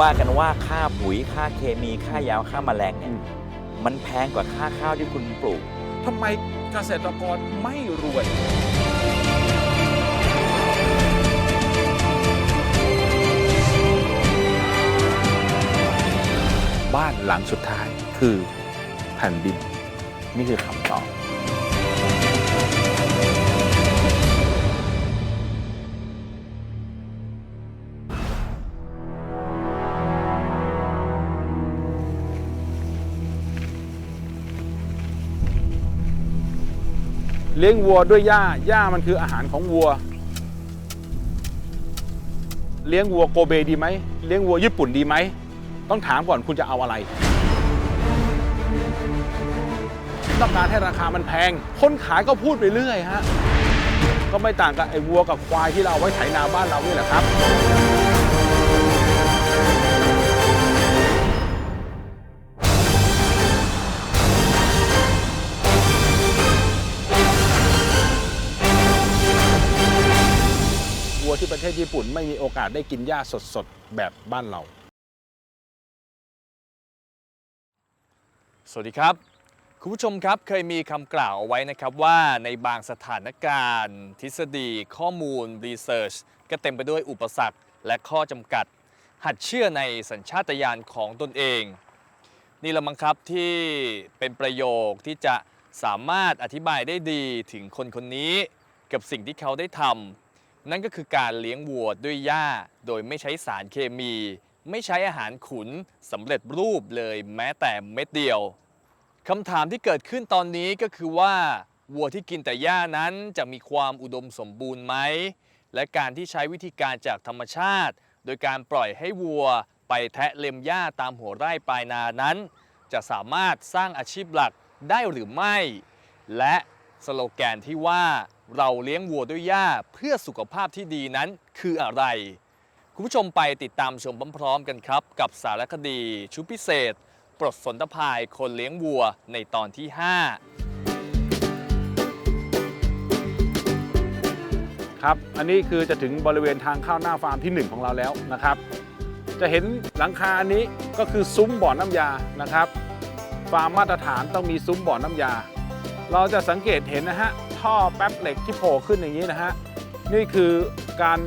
ว่ากันว่าค่าปุ๋ยค่าเคมีค่ายาค่าแมลงเนี่ยมันแพงกว่าค่าข้าวที่คุณปลูกทำไมเกษตรกรไม่รวยบ้านหลังสุดท้ายคือแผ่นดิน นี่คือคำตอบ เลี้ยงวัวด้วยหญ้าหญ้ามันคืออาหารของวัว เลี้ยงวัวโกเบดีไหมเลี้ยงวัวญี่ปุ่นดีไหมต้องถามก่อนคุณจะเอาอะไรต้องการให้ราคามันแพง คนขายก็พูดไปเรื่อยฮะ ก็ไม่ต่างกับไอ้วัวกับควายที่เราเอาไว้ไถนาบ้านเรานี่แหละครับ ประเทศญี่ปุ่นไม่มีโอกาสได้กินหญ้าสดๆ แบบบ้านเรา สวัสดีครับ คุณผู้ชมครับเคยมีคำกล่าวเอาไว้นะครับว่าในบางสถานการณ์ ทฤษฎี ข้อมูลรีเสิร์ชก็เต็มไปด้วยอุปสรรคและข้อจำกัด หัดเชื่อในสัญชาตญาณของตนเอง นี่ละมั้งครับที่เป็นประโยคที่จะสามารถอธิบายได้ดีถึงคนคนนี้ กับสิ่งที่เขาได้ทำ นั่นก็คือการเลี้ยงวัวด้วยหญ้า โดยไม่ใช้สารเคมี ไม่ใช้อาหารขุนสำเร็จรูปเลยแม้แต่เม็ดเดียวคำถามที่เกิดขึ้นตอนนี้ก็คือว่าวัวที่กินแต่หญ้านั้นจะมีความอุดมสมบูรณ์ไหม และการที่ใช้วิธีการจากธรรมชาติ โดยการปล่อยให้วัวไปแทะเล็มหญ้าตามหัวไร่ปลายนานั้น จะสามารถสร้างอาชีพหลักได้หรือไม่ และ สโลแกนที่ว่าเราเลี้ยงวัวด้วยหญ้าเพื่อสุขภาพที่ดีนั้นคืออะไร คุณผู้ชมไปติดตามชมพร้อมๆกันครับ กับสารคดีชุดพิเศษ ปลดสนตภายคนเลี้ยงวัวในตอนที่ 5ครับ อันนี้คือจะถึงบริเวณทางเข้าหน้าฟาร์มที่ 1 ของเราแล้วนะครับ จะเห็นหลังคาอันนี้ก็คือซุ้มบ่อน้ำยานะครับ ฟาร์มมาตรฐานต้องมีซุ้มบ่อน้ำยา เราจะสังเกตเห็นนะฮะท่อแป๊บเหล็กที่โผล่ขึ้นอย่างนี้นะฮะนี่คือการ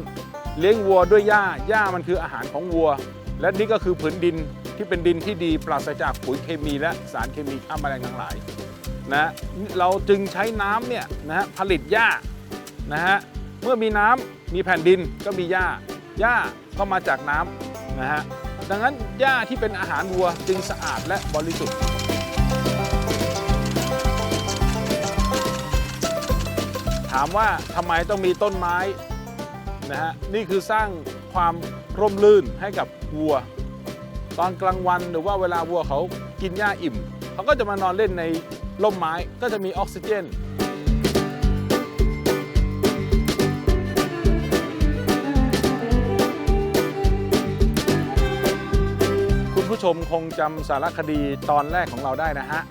เลี้ยงวัวด้วยหญ้าหญ้ามันคืออาหารของวัว และนี่ก็คือผืนดินที่เป็นดินที่ดีปราศจากปุ๋ยเคมีและสารเคมีฆ่าแมลงทั้งหลายนะเราจึงใช้น้ำเนี่ยนะฮะผลิตหญ้านะฮะเมื่อมีน้ำมีแผ่นดินก็มีหญ้าหญ้าก็มาจากน้ำนะฮะดังนั้นหญ้าที่เป็นอาหารวัวจึงสะอาดและบริสุทธิ์ ถามว่าทำไมต้องมีต้นไม้นะฮะนี่คือสร้างความร่มรื่นให้กับวัว ตอนกลางวันหรือว่าเวลาวัวเขากินหญ้าอิ่ม เขาก็จะมานอนเล่นในร่มไม้ก็จะมีออกซิเจนคุณผู้ชมคงจำสารคดีตอนแรกของเราได้นะฮะ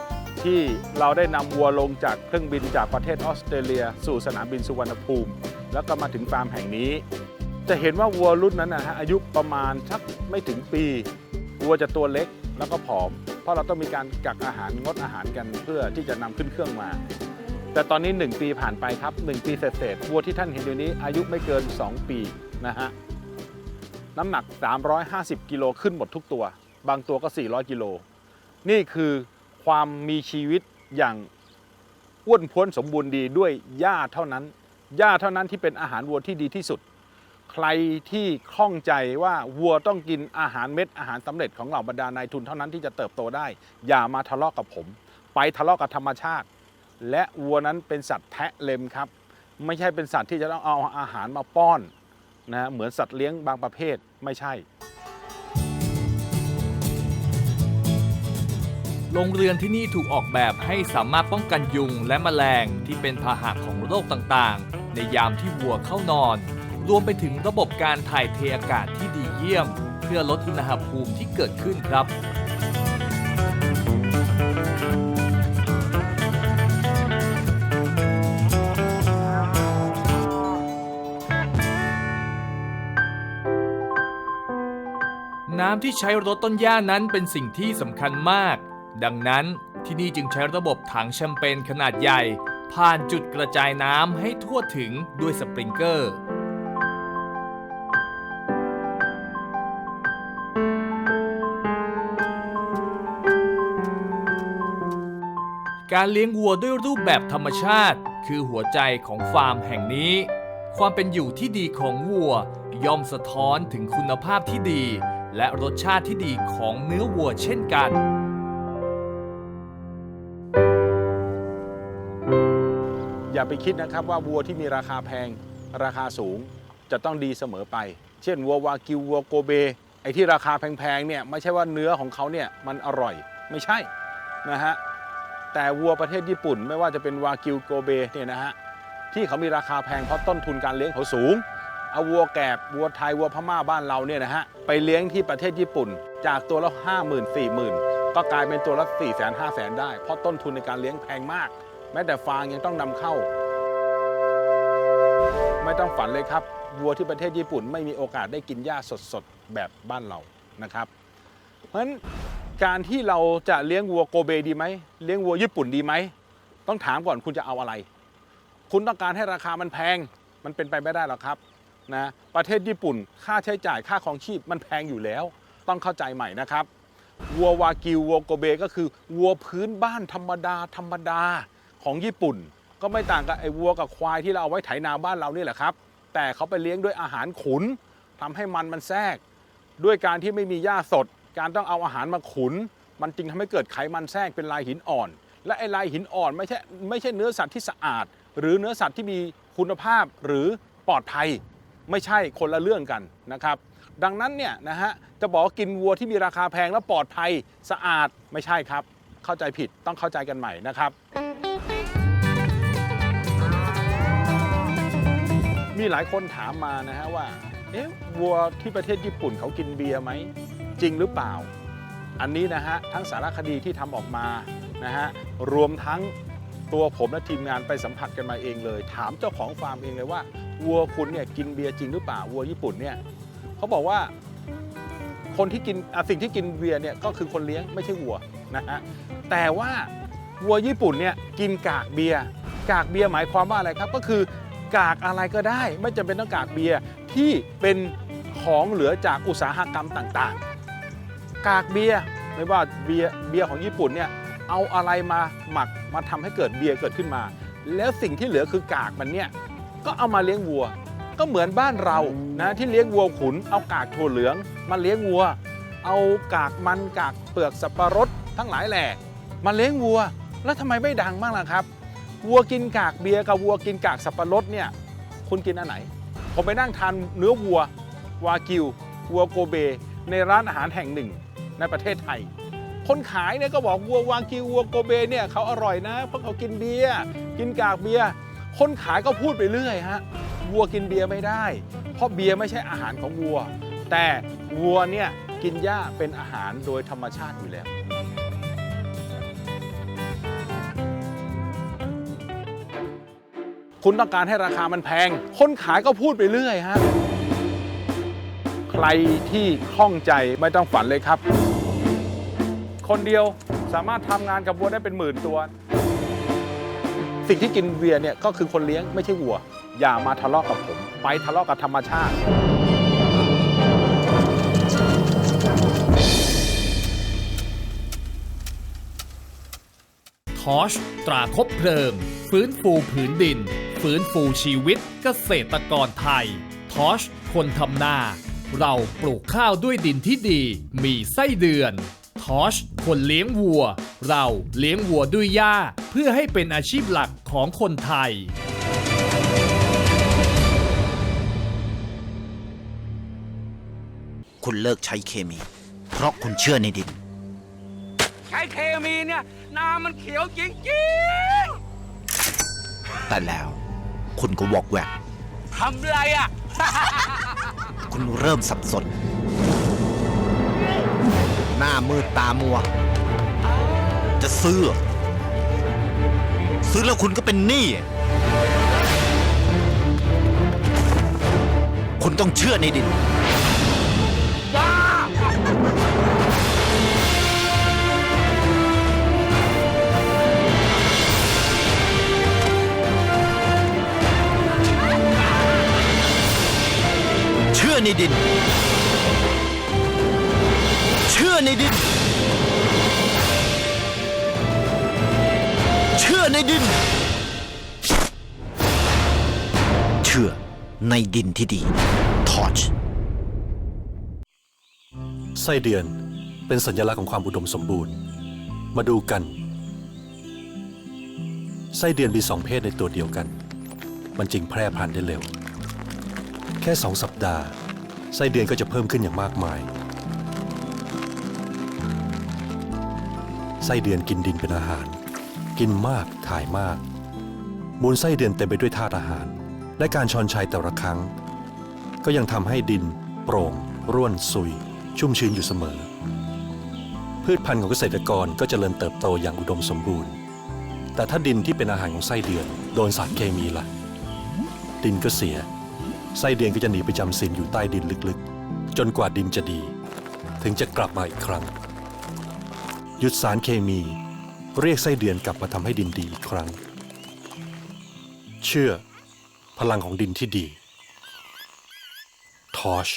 ที่เราได้นำวัวลงจากเครื่องบินจากประเทศออสเตรเลีย สู่สนามบินสุวรรณภูมิ แล้วก็มาถึงฟาร์มแห่งนี้ จะเห็นว่าวัวรุ่นนั้นนะฮะอายุประมาณสักไม่ถึงปีวัวจะตัวเล็กแล้วก็ผอม เพราะเราต้องมีการกักอาหารงดอาหารกันเพื่อที่จะนำขึ้นเครื่องมา แต่ตอนนี้ 1 ปีผ่านไปครับ 1 ปีเศษๆวัวที่ท่านเห็นอยู่นี้อายุไม่เกิน 2 ปีนะฮะน้ำหนัก 350 กิโลขึ้นหมดทุกตัว บางตัวก็ 400 กิโล นี่คือ ความมีชีวิตอย่างอ้วนพ้นสมบูรณ์ดีด้วยหญ้าเท่านั้นหญ้าเท่านั้นที่เป็นอาหารวัวที่ดีที่สุด ใครที่ข้องใจว่าวัวต้องกินอาหารเม็ดอาหารสำเร็จของเหล่าบรรดานายทุนเท่านั้นที่จะเติบโตได้ อย่ามาทะเลาะกับผม ไปทะเลาะกับธรรมชาติ และวัวนั้นเป็นสัตว์แทะเล็มครับ ไม่ใช่เป็นสัตว์ที่จะต้องเอาอาหารมาป้อนนะฮะเหมือนสัตว์เลี้ยงบางประเภทไม่ใช่ โรงเรือนที่นี่ถูกออกแบบให้สามารถป้องกันยุงและแมลงที่เป็นพาหะของโรคต่างๆ ในยามที่วัวเข้านอน รวมไปถึงระบบการถ่ายเทอากาศที่ดีเยี่ยม เพื่อลดอุณหภูมิที่เกิดขึ้นครับนน้ำที่ใช้รดต้นหญ้านั้นเป็นสิ่งที่สำคัญมาก ดังนั้นที่นี่จึงใช้ระบบถังแชมเปญขนาดใหญ่ ผ่านจุดกระจายน้ำให้ทั่วถึงด้วยสปริงเกอร์การเลี้ยงวัวด้วยรูปแบบธรรมชาติ คือหัวใจของฟาร์มแห่งนี้ ความเป็นอยู่ที่ดีของวัว ย่อมสะท้อนถึงคุณภาพที่ดี และรสชาติที่ดีของเนื้อวัวเช่นกัน อย่าไปคิดนะครับว่าวัวที่มีราคาแพงราคาสูงจะต้องดีเสมอไป เช่นวัววากิววัวโกเบไอ้ที่ราคาแพงๆเนี่ยไม่ใช่ว่าเนื้อของเขาเนี่ยมันอร่อยไม่ใช่นะฮะแต่วัวประเทศญี่ปุ่น ไม่ว่าจะเป็นวากิวโกเบเนี่ยนะฮะที่เขามีราคาแพงเพราะต้นทุนการเลี้ยงเขาสูงเอาวัวแกบวัวไทยวัวพม่าบ้านเราเนี่ยนะฮะไปเลี้ยงที่ประเทศญี่ปุ่น จากตัวละห้าหมื่นสี่หมื่นก็กลายเป็นตัวละ4ี่แสนห้าแสนได้ เพราะต้นทุนในการเลี้ยงแพงมาก แม้แต่ฟางยังต้องนำเข้า ไม่ต้องฝันเลยครับวัวที่ประเทศญี่ปุ่นไม่มีโอกาสได้กินหญ้าสดๆ แบบบ้านเรานะครับ เพราะฉะนั้นการที่เราจะเลี้ยงวัวโกเบดีไหมเลี้ยงวัวญี่ปุ่นดีไหมต้องถามก่อนคุณจะเอาอะไร คุณต้องการให้ราคามันแพงมันเป็นไปไม่ได้หรอกครับนะประเทศญี่ปุ่นค่าใช้จ่ายค่าของชีพมันแพงอยู่แล้ว ต้องเข้าใจใหม่นะครับวัววากิววัวโกเบก็คือวัวพื้นบ้านธรรมดาธรรมดา ของญี่ปุ่น ก็ไม่ต่างกับไอ้วัวกับควายที่เราเอาไว้ไถนาบ้านเรานี่แหละครับ แต่เขาไปเลี้ยงด้วยอาหารขุนทำให้มันมันแทรก ด้วยการที่ไม่มีหญ้าสด การต้องเอาอาหารมาขุน มันจึงทำให้เกิดไขมันแทรกเป็นลายหินอ่อน และไอ้ลายหินอ่อนไม่ใช่ไม่ใช่เนื้อสัตว์ที่สะอาด หรือเนื้อสัตว์ที่มีคุณภาพหรือปลอดภัยไม่ใช่คนละเรื่องกันนะครับ ดังนั้นเนี่ยนะฮะจะบอกกินวัวที่มีราคาแพงและปลอดภัยสะอาดไม่ใช่ครับ เข้าใจผิดต้องเข้าใจกันใหม่นะครับ มีหลายคนถามมานะฮะว่า เอ๊ะวัวที่ประเทศญี่ปุ่นเขากินเบียร์ไหม จริงหรือเปล่า อันนี้นะฮะ ทั้งสารคดีที่ทำออกมานะฮะ รวมทั้งตัวผมและทีมงานไปสัมผัสกันมาเองเลย ถามเจ้าของฟาร์มเองเลยว่า วัวคุณเนี่ยกินเบียร์จริงหรือเปล่า วัวญี่ปุ่นเนี่ยเขาบอกว่าคนที่กินสิ่งที่กินเบียร์เนี่ยก็คือคนเลี้ยงไม่ใช่วัวนะฮะ แต่ว่าวัวญี่ปุ่นเนี่ยกินกากเบียร์กากเบียร์หมายความว่าอะไรครับ ก็คือ กากอะไรก็ได้ ไม่จำเป็นต้องกากเบียร์ที่เป็นของเหลือจากอุตสาหกรรมต่างๆ กากเบียร์ไม่ว่าเบียร์เบียร์ของญี่ปุ่นเนี่ยเอาอะไรมาหมักมาทำให้เกิดเบียร์เกิดขึ้นมา แล้วสิ่งที่เหลือคือกากมันเนี่ยก็เอามาเลี้ยงวัว ก็เหมือนบ้านเรานะที่เลี้ยงวัวขุน เอากากถั่วเหลืองมาเลี้ยงวัว เอากากมันกากเปลือกสับปะรดทั้งหลายแหล่มาเลี้ยงวัว แล้วทำไมไม่ดังบ้างล่ะครับ วัวกินกากเบียร์กับวัวกินกากสับปะรดเนี่ยคุณกินอันไหน ผมไปนั่งทานเนื้อวัววากิววัวโกเบ ในร้านอาหารแห่งหนึ่งในประเทศไทย คนขายเนี่ยก็บอกวัววากิววัวโกเบเนี่ยเขาอร่อยนะเพราะเขากินเบียร์กินกากเบียร์คนขายก็พูดไปเรื่อยฮะวัวกินเบียร์ไม่ได้ เพราะเบียร์ไม่ใช่อาหารของวัว แต่วัวเนี่ยกินหญ้าเป็นอาหารโดยธรรมชาติอยู่แล้ว คุณต้องการให้ราคามันแพง คนขายก็พูดไปเรื่อยฮะ ใครที่คล่องใจไม่ต้องฝันเลยครับ คนเดียวสามารถทำงานกับวัวได้เป็นหมื่นตัว สิ่งที่กินเบียร์เนี่ยก็คือคนเลี้ยงไม่ใช่วัว อย่ามาทะเลาะกับผม ไปทะเลาะกับธรรมชาติทอชตราคบเพลิง ฟื้นฟูผืนดิน ฟื้นฟูชีวิตเกษตรกรไทย ทอช คนทำนา เราปลูกข้าวด้วยดินที่ดี มีไส้เดือน ทอช คนเลี้ยงวัว เราเลี้ยงวัวด้วยหญ้า เพื่อให้เป็นอาชีพหลักของคนไทยคุณเลิกใช้เคมี เพราะคุณเชื่อในดิน ใช้เคมีเนี่ยนามันเขียวจริงแต่แล้ว คุณก็วอกแวกๆทำไรอะ คุณเริ่มสับสน หน้ามืดตามัว จะซื้อเหรอซื้อแล้วคุณก็เป็นหนี้ คุณต้องเชื่อในดิน ในดิน เชื่อในดิน เชื่อในดิน เชื่อในดินที่ดี ทอชไส้เดือนเป็นสัญลักษณ์ของความอุดมสมบูรณ์ มาดูกัน ไส้เดือนมีสองเพศในตัวเดียวกัน มันจึงแพร่พันธุ์ได้เร็ว แค่สองสัปดาห์ ไส้เดือนก็จะเพิ่มขึ้นอย่างมากมาย ไส้เดือนกินดินเป็นอาหาร กินมากถ่ายมาก มูลไส้เดือนเต็มไปด้วยธาตุอาหาร และการชอนชัยแต่ละครั้ง ก็ยังทำให้ดิน โปร่ง ร่วนซุย ชุ่มชื้นอยู่เสมอ พืชพันธุ์ของเกษตรกรก็จเจริญเติบโตอย่างอุดมสมบูรณ์ แต่ถ้าดินที่เป็นอาหารของไส้เดือน โดนสารเคมีล่ะ ดินก็เสีย ไส้เดือนก็จะหนีไปจำศีลอยู่ใต้ดินลึกๆ จนกว่าดินจะดี ถึงจะกลับมาอีกครั้ง หยุดสารเคมี เรียกไส้เดือนกลับมาทำให้ดินดีอีกครั้ง เชื่อ พลังของดินที่ดีทอช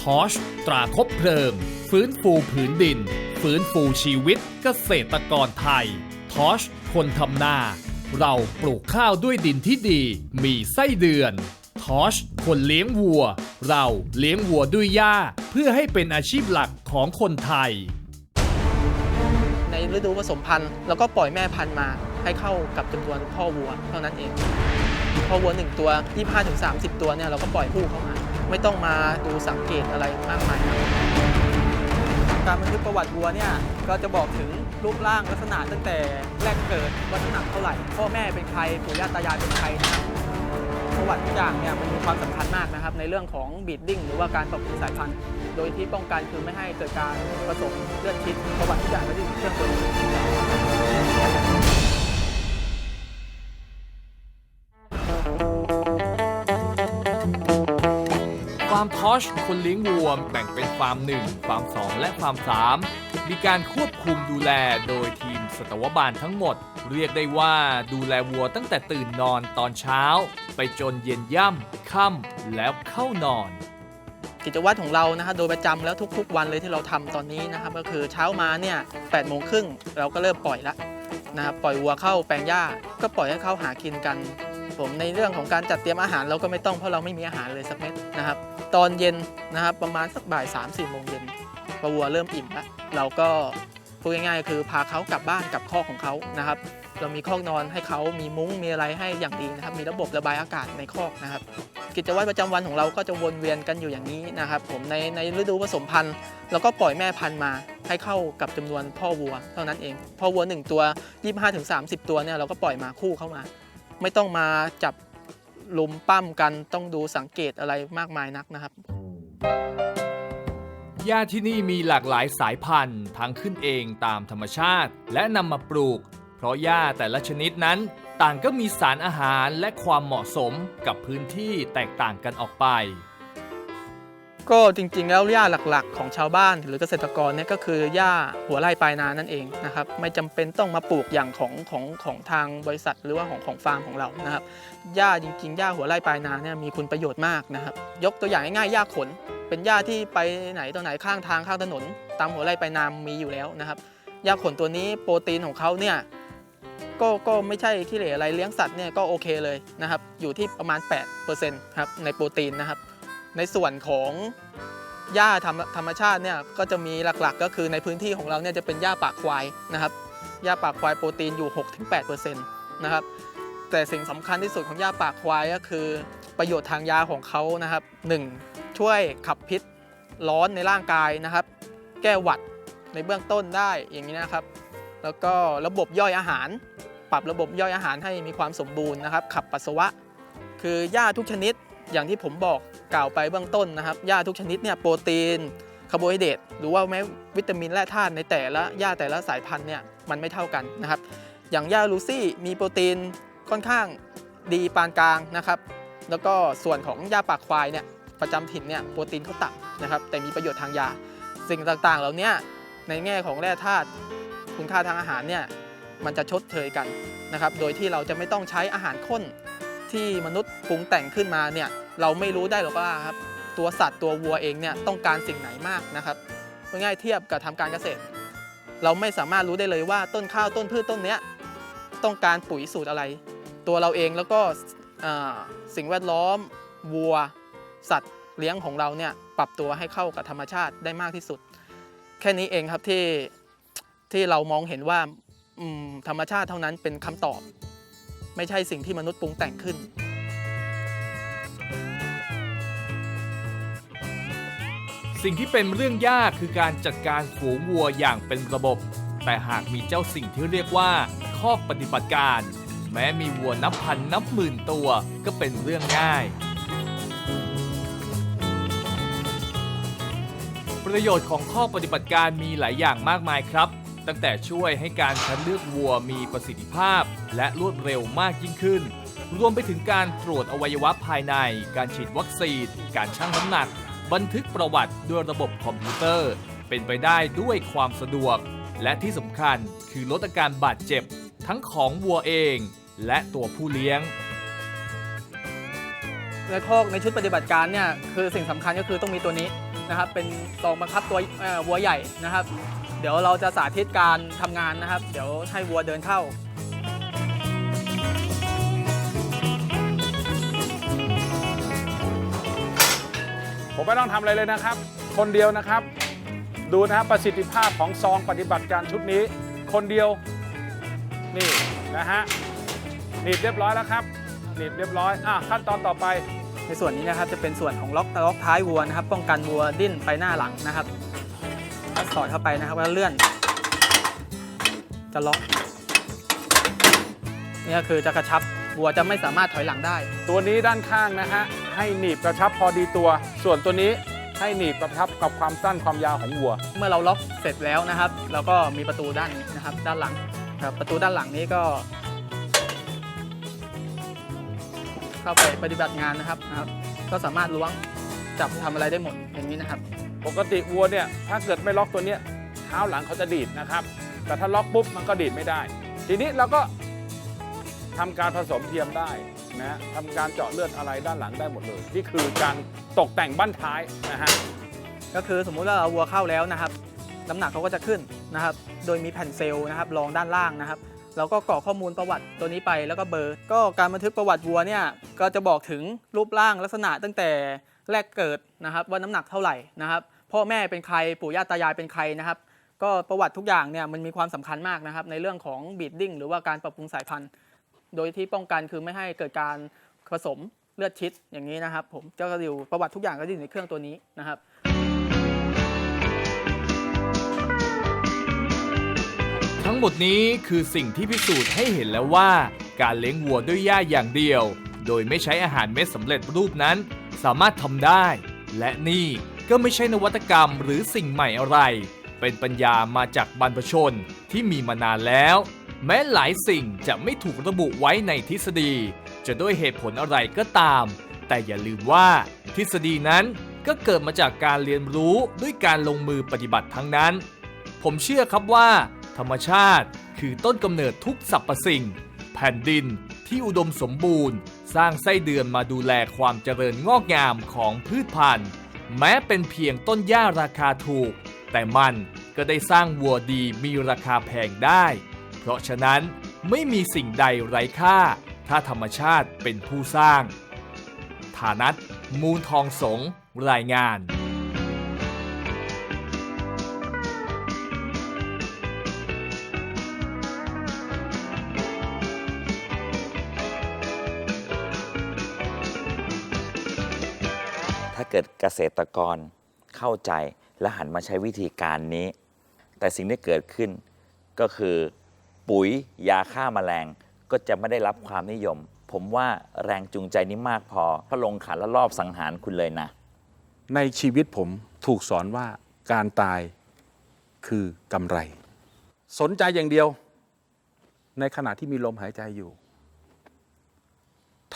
ทอชตราคบเพลิง ฟื้นฟูผืนดิน ฟื้นฟูชีวิตเกษตรกรไทย ทอช คนทำนา เราปลูกข้าวด้วยดินที่ดี มีไส้เดือน ทอช คนเลี้ยงวัว เราเลี้ยงวัวด้วยหญ้า เพื่อให้เป็นอาชีพหลักของคนไทย ในฤดูผสมพันธุ์แล้วก็ปล่อยแม่พันธุ์มาให้เข้ากับจำนวนพ่อวัวเท่านั้นเอง พ่อวัว 1 ตัว 25-30 ตัวเนี่ยเราก็ปล่อยคู่เข้ามา ไม่ต้องมาดูสังเกตอะไรมากมายนะ การบันทึกประวัติวัวเนี่ยก็จะบอกถึงรูปร่างลักษณะตั้งแต่แรกเกิดวัฒน้ำหนักเท่าไหร่ พ่อแม่เป็นใครปู่ย่าตายายเป็นใครนะครับประวัติทุกอย่างเนี่ยมันมีความสำคัญมากนะครับในเรื่องของบีดดิ้งหรือว่าการปรับปรุงสายพันธุ์ โดยที่ป้องกันคือไม่ให้เกิดการผสมเลือดชิดประวัติทุกอย่างก็จะอยู่ที่เครื่องตัวนี้ ร์มทอชคนเลี้ยงวัวแบ่งเป็นฟาร์ม 1 ฟาร์ม 2 และฟาร์ม 3 มีการควบคุมดูแลโดยทีมสัตวบาลทั้งหมด เรียกได้ว่าดูแลวัวตั้งแต่ตื่นนอนตอนเช้า ไปจนเย็นย่ำค่ำแล้วเข้านอน กิจวัตรของเรานะฮะโดยประจำแล้วทุกๆ วันเลยที่เราทำตอนนี้นะครับก็คือเช้ามาเนี่ย8โมงครึ่งเราก็เริ่มปล่อยแล้วนะครับปล่อยวัวเข้าแปลงหญ้าก็ปล่อยให้เขาหากินกัน ผมในเรื่องของการจัดเตรียมอาหารเราก็ไม่ต้องเพราะเราไม่มีอาหารเลยสักเม็ดนะครับ ตอนเย็นนะครับประมาณสักบ่าย3 4โมงเย็นพอวัวเริ่มอิ่มแล้วเราก็พูดง่ายๆ คือพาเขากลับบ้านกลับคอกของเขานะครับ เรามีคอกนอนให้เขามีมุ้งมีอะไรให้อย่างดีนะครับ มีระบบระบายอากาศในคอกนะครับ กิจวัตรประจำวันของเราก็จะวนเวียนกันอยู่อย่างนี้นะครับ ผมในในฤดูผสมพันธุ์เราก็ปล่อยแม่พันธุ์มาให้เข้ากับจำนวนพ่อวัว เท่านั้นเอง พ่อวัว 1 ตัว 25-30 ตัวเนี่ยเราก็ปล่อยมาคู่เข้ามา ไม่ต้องมาจับลุมปั้มกันต้องดูสังเกตอะไรมากมายนักนะครับหญ้าที่นี่มีหลากหลายสายพันธุ์ทั้งขึ้นเองตามธรรมชาติ และนำมาปลูก เพราะหญ้าแต่ละชนิดนั้น ต่างก็มีสารอาหารและความเหมาะสมกับพื้นที่แตกต่างกันออกไป ก็จริงๆ แล้วหญ้าหลักๆ ของชาวบ้านหรือเกษตรกรเนี่ยก็คือหญ้าหัวไร่ปลายนานั่นเองนะครับไม่จำเป็นต้องมาปลูกอย่างของของของทางบริษัทหรือว่าของของฟาร์มของเรานะครับหญ้าจริงๆหญ้าหัวไร่ปลายนาเนี่ยมีคุณประโยชน์มากนะครับยกตัวอย่างง่ายๆหญ้าขน เป็นหญ้าที่ไปไหนต่อไหนข้างทางข้างถนน ตามหัวไร่ปลายนามีอยู่แล้วนะครับหญ้าขนตัวนี้โปรตีนของเขาเนี่ยก็ก็ไม่ใช่ขี้เหร่อะไรเลี้ยงสัตว์เนี่ยก็โอเคเลยนะครับอยู่ที่ประมาณ8%ครับในโปรตีนนะครับ ในส่วนของหญ้าธรรมธรรมชาติเนี่ยก็จะมีหลักๆ ก็คือในพื้นที่ของเราเนี่ยจะเป็นหญ้าปากควายนะครับหญ้าปากควายโปรตีนอยู่ 6-8%นะครับแต่สิ่งสำคัญที่สุดของหญ้าปากควายก็คือประโยชน์ทางยาของเขานะครับหนึ่งช่วยขับพิษร้อนในร่างกายนะครับ แก้หวัดในเบื้องต้นได้อย่างนี้นะครับ แล้วก็ระบบย่อยอาหาร ปรับระบบย่อยอาหารให้มีความสมบูรณ์นะครับ ขับปัสสาวะ คือหญ้าทุกชนิดอย่างที่ผมบอก กล่าวไปเบื้องต้นนะครับหญ้าทุกชนิดเนี่ยโปรตีนคาร์โบไฮเดรตหรือว่าแม้วิตามินและธาตุในแต่ละหญ้าแต่ละสายพันธุ์เนี่ยมันไม่เท่ากันนะครับ อย่างหญ้าลูซี่มีโปรตีนค่อนข้างดีปานกลางนะครับ แล้วก็ส่วนของหญ้าปากควายเนี่ยประจำถิ่นเนี่ยโปรตีนเขาต่ำนะครับ แต่มีประโยชน์ทางยา สิ่งต่างๆเหล่านี้ในแง่ของแร่ธาตุคุณค่าทางอาหารเนี่ยมันจะชดเชยกันนะครับ โดยที่เราจะไม่ต้องใช้อาหารข้น ที่มนุษย์ปรุงแต่งขึ้นมาเนี่ยเราไม่รู้ได้หรอกว่าครับตัวสัตว์ตัววัวเองเนี่ยต้องการสิ่งไหนมากนะครับง่ายเทียบกับทำการเกษตร เราไม่สามารถรู้ได้เลยว่าต้นข้าวต้นพืชต้นเนี้ยต้องการปุ๋ยสูตรอะไร ตัวเราเองแล้วก็สิ่งแวดล้อมวัว สัตว์เลี้ยงของเราเนี่ยปรับตัวให้เข้ากับธรรมชาติได้มากที่สุด แค่นี้เองครับที่ที่เรามองเห็นว่าธรรมชาติเท่านั้นเป็นคำตอบ ไม่ใช่สิ่งที่มนุษย์ปรุงแต่งขึ้น สิ่งที่เป็นเรื่องยากคือการจัดการฝูงวัวอย่างเป็นระบบ แต่หากมีเจ้าสิ่งที่เรียกว่าข้อปฏิบัติการ แม้มีวัวนับพันนับหมื่นตัวก็เป็นเรื่องง่าย ประโยชน์ของข้อปฏิบัติการมีหลายอย่างมากมายครับ ตั้งแต่ช่วยให้การคัดเลือกวัวมีประสิทธิภาพ และรวดเร็วมากยิ่งขึ้น รวมไปถึงการตรวจอวัยวะภายใน การฉีดวัคซีน การชั่งน้ำหนัก บันทึกประวัติด้วยระบบคอมพิวเตอร์ เป็นไปได้ด้วยความสะดวก และที่สำคัญคือลดอาการบาดเจ็บ ทั้งของวัวเอง และตัวผู้เลี้ยงในคอกในชุดปฏิบัติการเนี่ยคือสิ่งสำคัญก็คือต้องมีตัวนี้นะครับเป็นซองบังคับตัววัวใหญ่นะครับ เดี๋ยวเราจะสาธิตการทำงานนะครับ เดี๋ยวให้วัวเดินเข้า ผมไม่ต้องทำอะไรเลยนะครับ คนเดียวนะครับ ดูนะครับประสิทธิภาพของซองปฏิบัติการชุดนี้ คนเดียว นี่นะฮะหนีบเรียบร้อยแล้วครับหนีบเรียบร้อยอะขั้นตอนต่อไป ในส่วนนี้นะครับจะเป็นส่วนของล็อกล็อกท้ายวัวนะครับ ป้องกันวัวดิ้นไปหน้าหลังนะครับ ก็สอดเข้าไปนะครับแล้วเลื่อน จะล็อกนี่ก็คือจะกระชับวัวจะไม่สามารถถอยหลังได้ ตัวนี้ด้านข้างนะฮะให้หนีบกระชับพอดีตัว ส่วนตัวนี้ให้หนีบกระชับกับความสั้นความยาวของวัว เมื่อเราล็อกเสร็จแล้วนะครับเราก็มีประตูด้านนี้นะครับ ด้านหลังครับประตูด้านหลังนี้ก็ เข้าไปปฏิบัติงานนะครับนะครับ ก็สามารถล้วงจับทำอะไรได้หมดอย่างนี้นะครับ ปกติวัวเนี่ยถ้าเกิดไม่ล็อกตัวเนี้ยเท้าหลังเขาจะดีดนะครับ แต่ถ้าล็อกปุ๊บมันก็ดีดไม่ได้ ทีนี้เราก็ทำการผสมเทียมได้นะทำการเจาะเลือดอะไรด้านหลังได้หมดเลย นี่คือการตกแต่งบั้นท้ายนะฮะก็คือสมมุติว่าเราวัวเข้าแล้วนะครับน้ำหนักเขาก็จะขึ้นนะครับ โดยมีแผ่นเซลล์นะครับรองด้านล่างนะครับเราก็กรอกข้อมูลประวัติตัวนี้ไปแล้วก็เบอร์ ก็การบันทึกประวัติวัวเนี่ยก็จะบอกถึงรูปร่างลักษณะตั้งแต่แรกเกิดนะครับว่าน้ำหนักเท่าไหร่นะครับ พ่อแม่เป็นใครปู่ย่าตายายเป็นใครนะครับ ก็ประวัติทุกอย่างเนี่ยมันมีความสำคัญมากนะครับ ในเรื่องของบีดดิ้งหรือว่าการปรับปรุงสายพันธุ์ โดยที่ป้องกันคือไม่ให้เกิดการผสมเลือดชิดอย่างนี้นะครับ ผมเจ้าก็อยู่ประวัติทุกอย่างก็อยู่ในเครื่องตัวนี้นะครับทั้งหมดนี้คือสิ่งที่พิสูจน์ให้เห็นแล้วว่า การเลี้ยงวัวด้วยหญ้าอย่างเดียว โดยไม่ใช้อาหารเม็ดสำเร็จรูปนั้น สามารถทำได้ และนี่ ก็ไม่ใช่นวัตกรรมหรือสิ่งใหม่อะไร เป็นปัญญามาจากบรรพชนที่มีมานานแล้ว แม้หลายสิ่งจะไม่ถูกระบุไว้ในทฤษฎี จะด้วยเหตุผลอะไรก็ตาม แต่อย่าลืมว่าทฤษฎีนั้นก็เกิดมาจากการเรียนรู้ด้วยการลงมือปฏิบัติทั้งนั้น ผมเชื่อครับว่า ธรรมชาติคือต้นกำเนิดทุกสรรพสิ่ง แผ่นดินที่อุดมสมบูรณ์ สร้างไส้เดือนมาดูแลความเจริญงอกงามของพืชพันธุ์ แม้เป็นเพียงต้นหญ้าราคาถูก แต่มันก็ได้สร้างวัวดีมีราคาแพงได้ เพราะฉะนั้นไม่มีสิ่งใดไร้ค่า ถ้าธรรมชาติเป็นผู้สร้าง ฐานัทมูลทองสงรายงาน เกิดเกษตรกรเข้าใจและหันมาใช้วิธีการนี้ แต่สิ่งที่เกิดขึ้นก็คือปุ๋ยยาฆ่าแมลงก็จะไม่ได้รับความนิยม ผมว่าแรงจูงใจนี้มากพอเพราะลงขันและรอบสังหารคุณเลยนะ ในชีวิตผมถูกสอนว่าการตายคือกำไร สนใจอย่างเดียว ในขณะที่มีลมหายใจอยู่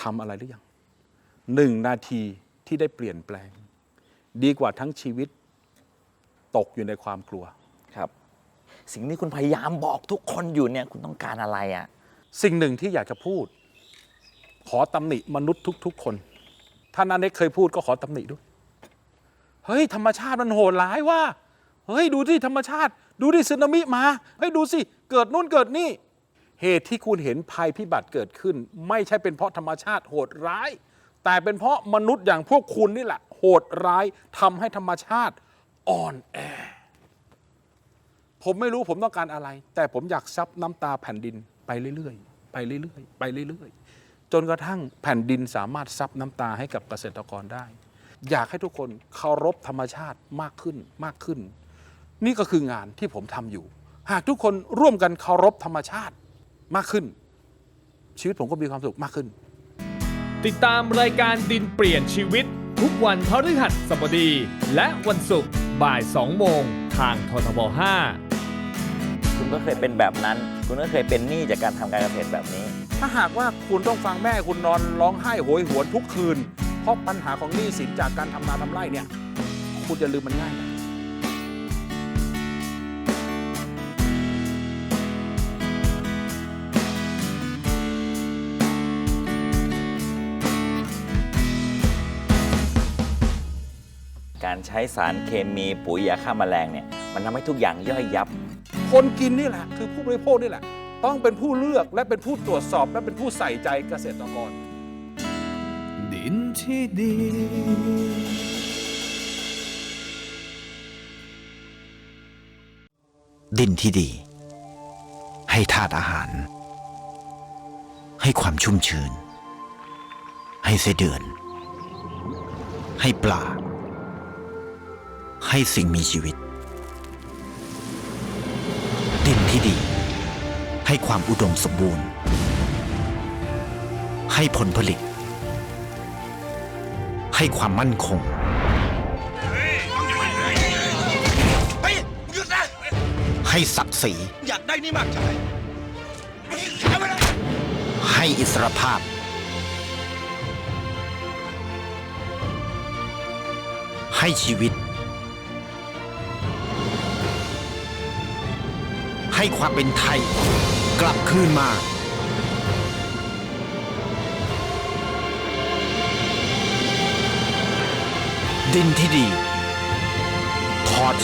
ทำอะไรหรือยังหนึ่งนาที ที่ได้เปลี่ยนแปลง ดีกว่าทั้งชีวิตตกอยู่ในความกลัว ครับ สิ่งที่คุณพยายามบอกทุกคนอยู่เนี่ยคุณต้องการอะไรอะ่ะ สิ่งหนึ่งที่อยากจะพูด ขอตำหนิมนุษย์ทุก ๆ คน ท่านอเนกเคยพูดก็ขอตำหนิด้วย เฮ้ย ธรรมชาติมันโหดร้ายว่า เฮ้ย ดูที่ธรรมชาติ ดูที่สึนามิมา เฮ้ย ดูสิ เกิดนู่นเกิดนี่ เหตุที่คุณเห็นภัยพิบัติเกิดขึ้น ไม่ใช่เป็นเพราะธรรมชาติโหดร้าย แต่เป็นเพราะมนุษย์อย่างพวกคุณนี่แหละ โหดร้ายทำให้ธรรมชาติอ่อนแอ ผมไม่รู้ผมต้องการอะไร แต่ผมอยากซับน้ำตาแผ่นดินไปเรื่อยๆ ไปเรื่อยๆ ไปเรื่อยๆ จนกระทั่งแผ่นดินสามารถซับน้ำตาให้กับเกษตรกรได้ อยากให้ทุกคนเคารพธรรมชาติมากขึ้นมากขึ้น นี่ก็คืองานที่ผมทำอยู่ หากทุกคนร่วมกันเคารพธรรมชาติมากขึ้น ชีวิตผมก็มีความสุขมากขึ้น ติดตามรายการดินเปลี่ยนชีวิต ทุกวันพฤหัสบดี และวันศุกร์บ่าย 2 โมง ทางททบ 5 คุณก็เคยเป็นแบบนั้น คุณก็เคยเป็นหนี้จากการทำการเกษตรแบบนี้ ถ้าหากว่าคุณต้องฟังแม่คุณนอนร้องไห้โหยหวนทุกคืน เพราะปัญหาของหนี้สินจากการทำนาทำไร่เนี่ย คุณจะลืมมันง่ายนะ การใช้สารเคมีปุ๋ยยาฆ่าแมลงเนี่ยมันทำให้ทุกอย่างย่อยยับ คนกินนี่แหละ คือผู้บริโภคนี่แหละ ต้องเป็นผู้เลือกและเป็นผู้ตรวจสอบและเป็นผู้ใส่ใจเกษตรกร ดินที่ดี ดินที่ดี ให้ธาตุอาหาร ให้ความชุ่มชื้น ให้ไส้เดือน ให้ปลา ให้สิ่งมีชีวิต ดินที่ดี ให้ความอุดมสมบูรณ์ ให้ผลผลิต ให้ความมั่นคงให้ศักดิ์ศรีอยากได้นี่มากใช่ไหมให้อิสรภาพ ให้ชีวิต ให้ความเป็นไทย กลับคืนมาดินที่ดี ทอด